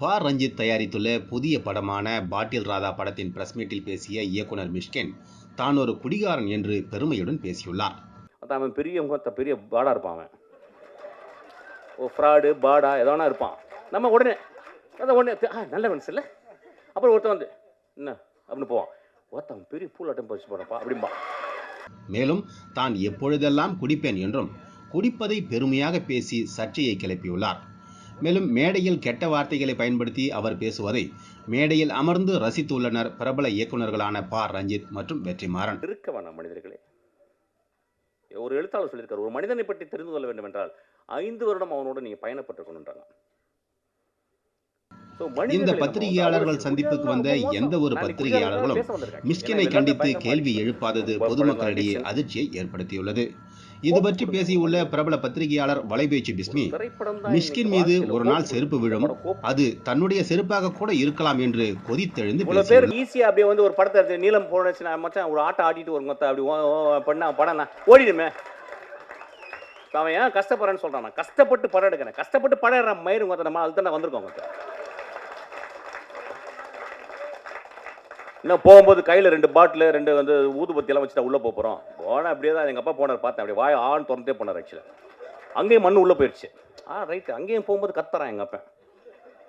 பா ரஞ்சித் தயாரித்துள்ள புதிய படமான பாட்டில் ராதா படத்தின் பிரஸ் மீட்டில் பேசிய இயக்குனர் மிஷ்கின் தான் ஒரு குடிகாரன் என்று பெருமையுடன் பேசியுள்ளார். அவன் பெரிய முகத்த பெரிய பாடா இருப்பான் அவன். ஓ ஃப்ராடு பாடா எதோனா இருப்பான். நம்ம உடனே அதான் உடனே ஆ நல்ல மனசு இல்லை. அப்புறம் ஒருத்தன் வந்து என்ன? அப்படின்னு போவான். ஒருத்தன் பெரிய பூலாட்டம் பறிச்சு போறப்பா அப்படிம்பா. மேலும் தான் எப்பொழுதெல்லாம் குடிப்பேன் என்றும் குடிப்பதை பெருமையாக பேசி சர்ச்சையை கிளப்பியுள்ளார். மேலும் மேடையில் கெட்ட வார்த்தைகளை பயன்படுத்தி அவர் பேசுவதை மேடையில் அமர்ந்து ரசித்துள்ளனர் பிரபல இயக்குநர்களான பா. ரஞ்சித் மற்றும் வெற்றிமாறன். இருக்க வேணாம் மனிதர்களே. ஒரு எழுத்தாளர் சொல்லியிருக்கார் ஒரு மனிதனை பற்றி தெரிந்து கொள்ள வேண்டும் என்றால் ஐந்து வருடம் அவனோடு நீங்க பயணப்பட்டிருக்கணுன்றாங்க So, இந்த பத்திரிகையாளர்கள் சந்திப்புக்கு வந்த. எந்த ஒரு பத்திரிகையாளர்களும். மிஷ்கினை கண்டித்து கேள்வி. எழுப்பாதது பொதுமக்களிடையே. அதிர்ச்சியை ஏற்படுத்தியுள்ளது இது பற்றி பேசியுள்ள பிரபல பத்திரிகையாளர் வலைபேச்சு பிஸ்மி மிஷ்கின் மீது ஒரு நாள். செருப்பு விழும். அது தன்னுடைய செருப்பாக கூட இருக்கலாம் என்று கொதித்தெழுந்து பேர் ஈஸியா அப்படியே வந்து ஒரு படத்தை எடுத்து நீளம் போனச்சு நான் மச்சான் ஒரு ஆட்டம் ஆடிட்டு ஒரு மொத்த அப்படி பண்ணா படம் ஓடிடுமே அவன் ஏன் கஷ்டப்படுறேன்னு சொல்றான் கஷ்டப்பட்டு படம் எடுக்கிறேன் கஷ்டப்பட்டு படம் எடுற மயிறு நம்ம அதுதான் வந்திருக்கோம் இன்னும் போகும்போது கையில் ரெண்டு பாட்டில் ரெண்டு வந்து ஊதுபத்தியெல்லாம் வச்சு வச்சுட்டா உள்ளே போகிறோம் போனால் அப்படியே தான் எங்கள் அப்பா போனார் பார்த்தேன். அப்படியே வாய் ஆண் திறந்தே போனார் ஆக்சுவலாக அங்கேயும் மண் உள்ளே போயிடுச்சு ஆ ரைட்டு அங்கேயும் போகும்போது கத்துறான் எங்கள் அப்பா